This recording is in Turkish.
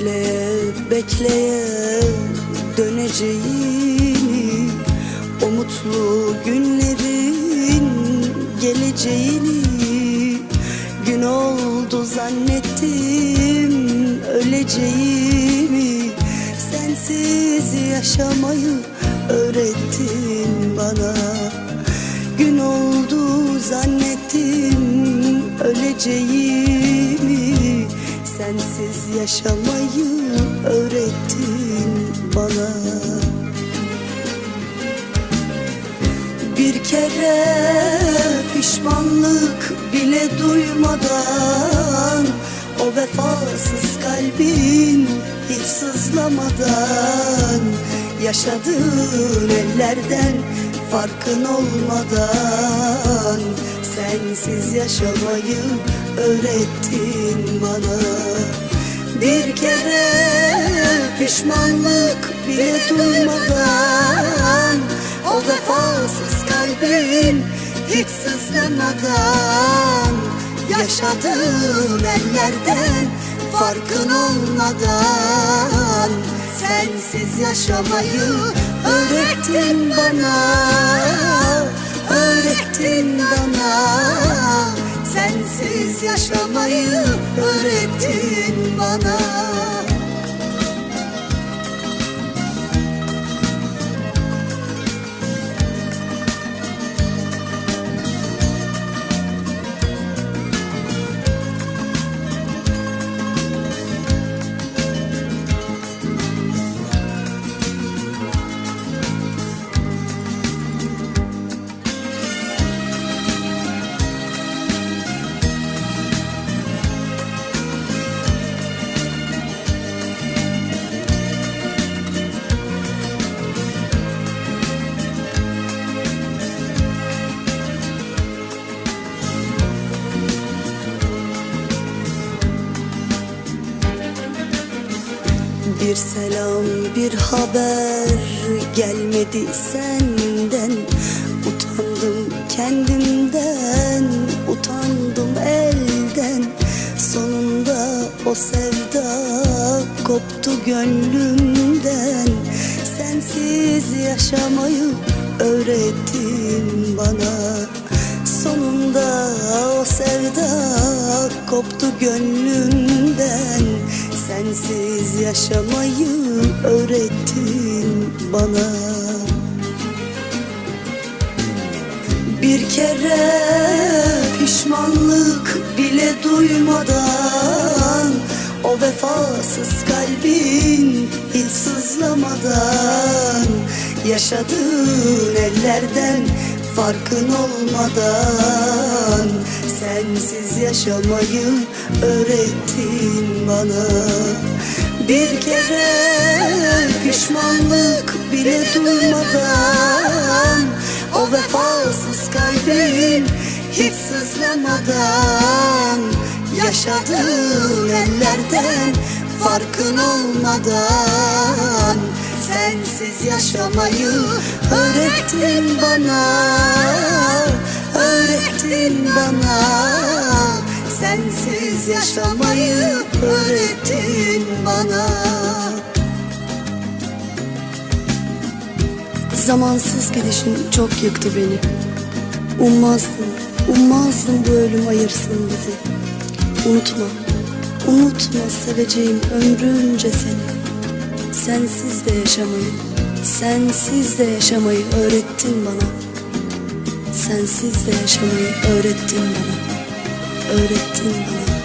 Bekleye bekleye döneceğini O mutlu günlerin geleceğini. Gün oldu zannettim öleceğimi Sensiz yaşamayı öğrettin bana. Gün oldu zannettim öleceğimi Sensiz yaşamayı öğrettin bana. Bir kere pişmanlık bile duymadan O vefasız kalbin hiç sızlamadan Yaşadığın ellerden farkın olmadan Sensiz yaşamayı öğrettin bana. Bir kere pişmanlık bile duymadan O vefasız kalbin hiç sızlamadan Yaşadığın ellerden farkın olmadan Sensiz yaşamayı öğrettin bana Öğrettin bana. Sensiz yaşamayı öğrettin bana Bir selam bir haber gelmedi senden. Utandım kendimden utandım elden. Sonunda o sevda koptu gönlümden. Sensiz yaşamayı öğrettin bana. Sonunda o sevda koptu gönlümden Sensiz yaşamayı öğrettin bana. Bir kere pişmanlık bile duymadan O vefasız kalbin hiç sızlamadan Yaşadığın ellerden farkın olmadan Sensiz yaşamayı öğrettin bana. Bir kere pişmanlık bile duymadan O vefasız kalbin hiç sızlamadan Yaşadığın ellerden farkın olmadan. Sensiz yaşamayı öğrettin bana Öğrettin bana Sensiz yaşamayı öğrettin bana. Zamansız gidişin çok yıktı beni. Ummazdım, ummazdım bu ölüm ayırsın bizi. Unutma, unutma seveceğim ömrümce seni. Sensiz de yaşamayı, sensiz de yaşamayı öğrettin bana Sensiz de yaşamayı öğrettin bana. Öğrettin bana